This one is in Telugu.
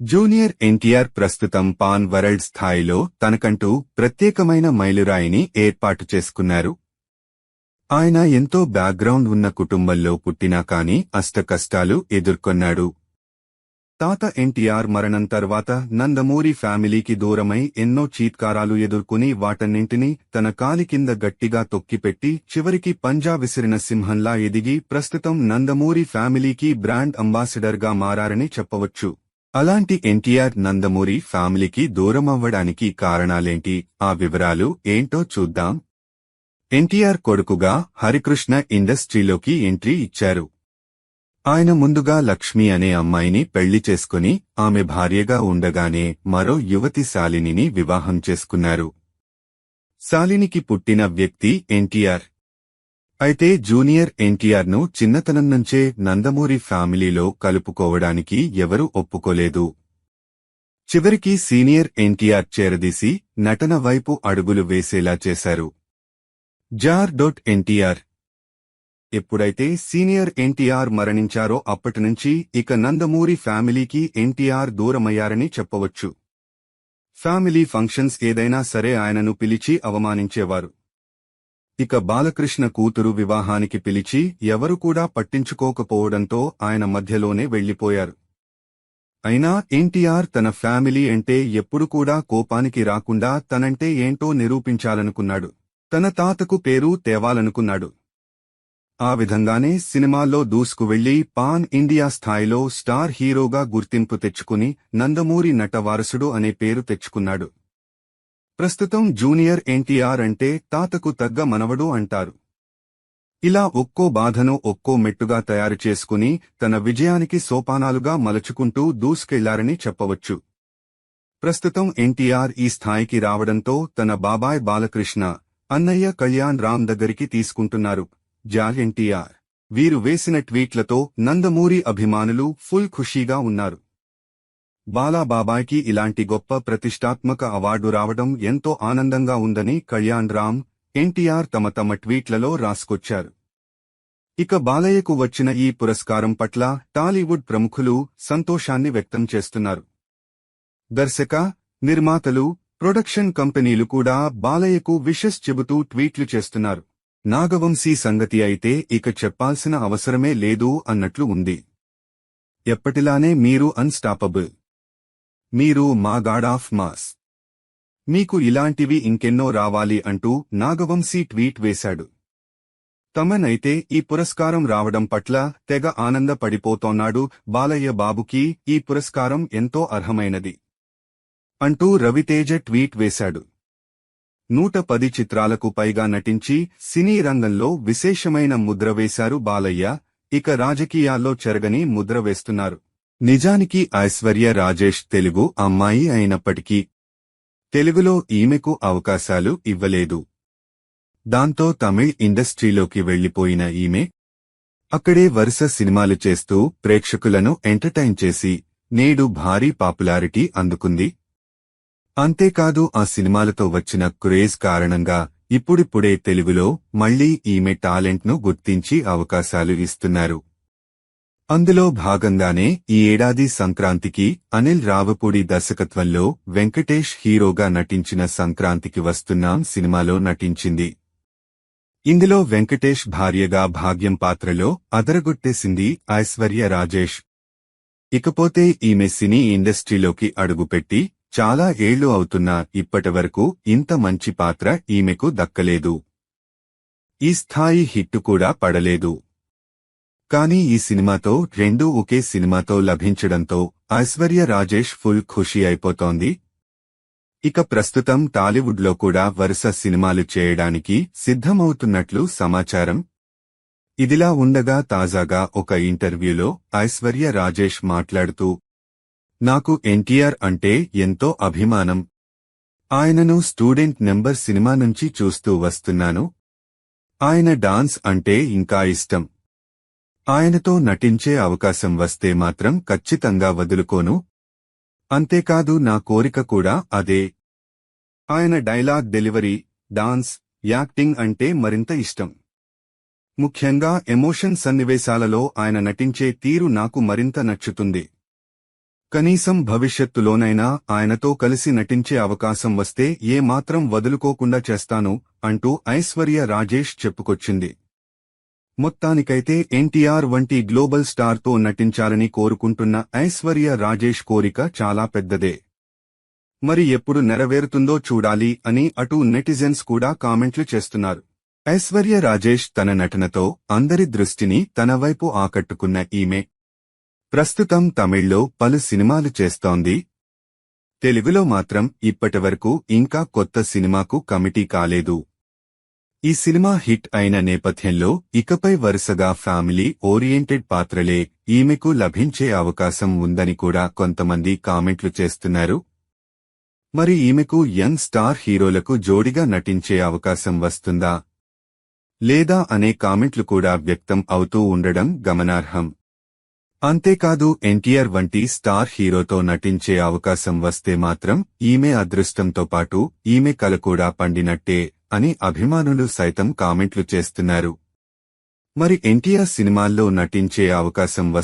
జూనియర్ ఎన్టీఆర్ ప్రస్తుతం పాన్ వరల్డ్ స్థాయిలో తనకంటూ ప్రత్యేకమైన మైలురాయిని ఏర్పాటు చేసుకున్నారు. ఆయన ఎంతో బ్యాక్గ్రౌండ్ ఉన్న కుటుంబంలో పుట్టినా కాని అష్టకష్టాలు ఎదుర్కొన్నాడు. తాత ఎన్టీఆర్ మరణం తర్వాత నందమూరి ఫ్యామిలీకి దూరమై ఎన్నో చీత్కారాలు ఎదుర్కొని వాటన్నింటినీ తన కాలి కింద గట్టిగా తొక్కిపెట్టి చివరికి పంజా విసిరిన సింహంలా ఎదిగి ప్రస్తుతం నందమూరి ఫ్యామిలీకి బ్రాండ్ అంబాసిడర్గా మారారని చెప్పవచ్చు. అలాంటి ఎన్టీఆర్ నందమూరి ఫ్యామిలీకి దూరమవ్వడానికి కారణాలేంటి? ఆ వివరాలు ఏంటో చూద్దాం. ఎన్టీఆర్ కొడుకుగా హరికృష్ణ ఇండస్ట్రీలోకి ఎంట్రీ ఇచ్చారు. ఆయన ముందుగా లక్ష్మి అనే అమ్మాయిని పెళ్ళి చేసుకుని ఆమె భార్యగా ఉండగానే మరో యువతి శాలినిని వివాహం చేసుకున్నారు. శాలినికి పుట్టిన వ్యక్తి ఎన్టీఆర్. అయితే జూనియర్ ఎన్టీఆర్ను చిన్నతనం నుంచే నందమూరి ఫ్యామిలీలో కలుపుకోవడానికి ఎవరూ ఒప్పుకోలేదు. చివరికి సీనియర్ ఎన్టీఆర్ చేరదీసి నటన వైపు అడుగులు వేసేలా చేశారు. జార్ డొట్ ఎన్టీఆర్. ఎప్పుడైతే సీనియర్ ఎన్టీఆర్ మరణించారో అప్పటినుంచి ఇక నందమూరి ఫ్యామిలీకి ఎన్టీఆర్ దూరమయ్యారని చెప్పవచ్చు. ఫ్యామిలీ ఫంక్షన్స్ ఏదైనా సరే ఆయనను పిలిచి అవమానించేవారు. ఇక బాలకృష్ణ కూతురు వివాహానికి పిలిచి ఎవరు కూడా పట్టించుకోకపోవడంతో ఆయన మధ్యలోనే వెళ్ళిపోయారు అయినా ఎన్టీఆర్ తన ఫ్యామిలీ అంటే ఎప్పుడు కూడా కోపానికి రాకుండా తనంటే ఏంటో నిరూపించాలనుకున్నాడు. తన తాతకు పేరు తేవాలనుకున్నాడు. ఆ విధంగానే సినిమాల్లో దూసుకు వెళ్ళి పాన్ ఇండియా స్థాయిలో స్టార్ హీరోగా గుర్తింపు తెచ్చుకుని నందమూరి నటవారసుడు అనే పేరు తెచ్చుకున్నాడు. ప్రస్తుతం జూనియర్ ఎన్టీఆర్ అంటే తాతకు తగ్గ మనవడు అంటారు. ఇలా ఒక్కో బాధను ఒక్కో మెట్టుగా తయారు చేసుకుని తన విజయానికి సోపానాలుగా మలుచుకుంటూ దూసుకెళ్ళారని చెప్పవచ్చు. ప్రస్తుతం ఎన్టీఆర్ ఈ స్థాయికి రావడంతో తన బాబాయ్ బాలకృష్ణ అన్నయ్య కళ్యాణ్ రామ్ దగ్గరికి తీసుకుంటున్నారు. జాల్ ఎన్టీఆర్. వీరు వేసిన ట్వీట్లతో నందమూరి అభిమానులు ఫుల్ ఖుషీగా ఉన్నారు. బాలా బాబాయ్కి ఇలాంటి గొప్ప ప్రతిష్టాత్మక అవార్డు రావడం ఎంతో ఆనందంగా ఉందని కళ్యాణ్ రామ్ ఎన్టీఆర్ తమ తమ ట్వీట్లలో రాసుకొచ్చారు. ఇక బాలయ్యకు వచ్చిన ఈ పురస్కారం పట్ల టాలీవుడ్ ప్రముఖులు సంతోషాన్ని వ్యక్తం చేస్తున్నారు. దర్శక నిర్మాతలు ప్రొడక్షన్ కంపెనీలు కూడా బాలయ్యకు విషెస్ చెబుతూ ట్వీట్లు చేస్తున్నారు. నాగవంశీ సంగతి అయితే ఇక చెప్పాల్సిన అవసరమే లేదు అన్నట్లు ఉంది. ఎప్పటిలానే మీరు అన్స్టాపబుల్. మీరు మా గాడ్ ఆఫ్ మాస్. మీకు ఇలాంటివి ఇంకెన్నో రావాలి అంటూ నాగవంశీ ట్వీట్ వేశాడు. తమనైతే ఈ పురస్కారం రావడం పట్ల తెగ ఆనందపడిపోతోన్నాడు బాలయ్య బాబుకి ఈ పురస్కారం ఎంతో అర్హమైనది. అంటూ రవితేజ ట్వీట్ వేశాడు. నూట పది చిత్రాలకు పైగా నటించి సినీ రంగంలో విశేషమైన ముద్ర వేశారు బాలయ్య ఇక రాజకీయాల్లో చెరగని ముద్ర వేస్తున్నారు. నిజానికి ఐశ్వర్య రాజేష్ తెలుగు అమ్మాయి అయినప్పటికీ తెలుగులో ఈమెకు అవకాశాలు ఇవ్వలేదు. దాంతో తమిళ్ ఇండస్ట్రీలోకి వెళ్ళిపోయిన ఈమె అక్కడే వరుస సినిమాలు చేస్తూ ప్రేక్షకులను ఎంటర్టైన్ చేసి నేడు భారీ పాపులారిటీ అందుకుంది. అంతేకాదు ఆ సినిమాలతో వచ్చిన క్రేజ్ కారణంగా ఇప్పుడిప్పుడే తెలుగులో మళ్ళీ ఈమె టాలెంట్ను గుర్తించి అవకాశాలు ఇస్తున్నారు. అందులో భాగంగానే ఈ ఏడాది సంక్రాంతికి అనిల్ రావపూడి దర్శకత్వంలో వెంకటేష్ హీరోగా నటించిన సంక్రాంతికి వస్తున్నాం సినిమాలో నటించింది. ఇందులో వెంకటేష్ భార్యగా భాగ్యం పాత్రలో అదరగొట్టేసింది ఐశ్వర్య రాజేష్. ఇకపోతే ఈమె సినీ ఇండస్ట్రీలోకి అడుగుపెట్టి చాలా ఏళ్ళు అవుతున్నా ఇప్పటివరకు ఇంత మంచి పాత్ర ఈమెకు దక్కలేదు. ఈ స్థాయి హిట్టు కూడా పడలేదు. కానీ ఈ సినిమాతో రెండూ ఒకే సినిమాతో లభించడంతో ఐశ్వర్య రాజేష్ ఫుల్ ఖుషి అయిపోతోంది. ఇక ప్రస్తుతం టాలీవుడ్లో కూడా వరుస సినిమాలు చేయడానికి సిద్ధమవుతున్నట్లు సమాచారం. ఇదిలా ఉండగా తాజాగా ఒక ఇంటర్వ్యూలో ఐశ్వర్య రాజేష్ మాట్లాడుతూ నాకు ఎన్టీఆర్ అంటే ఎంతో అభిమానం. ఆయనను స్టూడెంట్ నెంబర్ సినిమా నుంచి చూస్తూ వస్తున్నాను. ఆయన డాన్స్ అంటే ఇంకా ఇష్టం. ఆయనతో నటించే అవకాశం వస్తే మాత్రం ఖచ్చితంగా వదులుకోను. అంతేకాదు నా కోరిక కూడా అదే. ఆయన డైలాగ్ డెలివరీ డాన్స్ యాక్టింగ్ అంటే మరింత ఇష్టం. ముఖ్యంగా ఎమోషన్ సన్నివేశాలలో ఆయన నటించే తీరు నాకు మరింత నచ్చుతుంది. కనీసం భవిష్యత్తులోనైనా ఆయనతో కలిసి నటించే అవకాశం వస్తే ఏ మాత్రం వదులుకోకుండా చేస్తాను అంటూ ఐశ్వర్య రాజేష్ చెప్పుకొచ్చింది. మొత్తానికైతే ఎన్టీఆర్ వంటి గ్లోబల్ స్టార్తో నటించాలని కోరుకుంటున్న ఐశ్వర్య రాజేష్ కోరిక చాలా పెద్దదే. మరి ఎప్పుడు నెరవేరుతుందో చూడాలి అని అటు నెటిజన్స్ కూడా కామెంట్లు చేస్తున్నారు. ఐశ్వర్య రాజేష్ తన నటనతో అందరి దృష్టిని తన వైపు ఆకట్టుకున్న ఈమె. ప్రస్తుతం తమిళ్ళో పలు సినిమాలు చేస్తోంది. తెలుగులో మాత్రం ఇప్పటివరకు ఇంకా కొత్త సినిమాకు కమిటీ కాలేదు. ఈ సినిమా హిట్ అయిన నేపథ్యంలో ఇకపై వరుసగా ఫ్యామిలీ ఓరియంటెడ్ పాత్రలే ఈమెకు లభించే అవకాశం ఉందని కూడా కొంతమంది కామెంట్లు చేస్తున్నారు. మరి ఈమెకు యంగ్ స్టార్ హీరోలకు జోడిగా నటించే అవకాశం వస్తుందా? లేదా అనే కామెంట్లు కూడా వ్యక్తం అవుతూ ఉండడం గమనార్హం. అంతేకాదు ఎన్టీఆర్ వంటి స్టార్ హీరోతో నటించే అవకాశం వస్తే మాత్రం ఈమె అదృష్టంతో పాటు ఈమె కల కూడా పండినట్టే అని అభిమానులు సైతం కామెంట్లు చేస్తున్నారు. మరి ఎన్టీఆర్ సినిమాల్లో నటించే అవకాశం వస్తుంది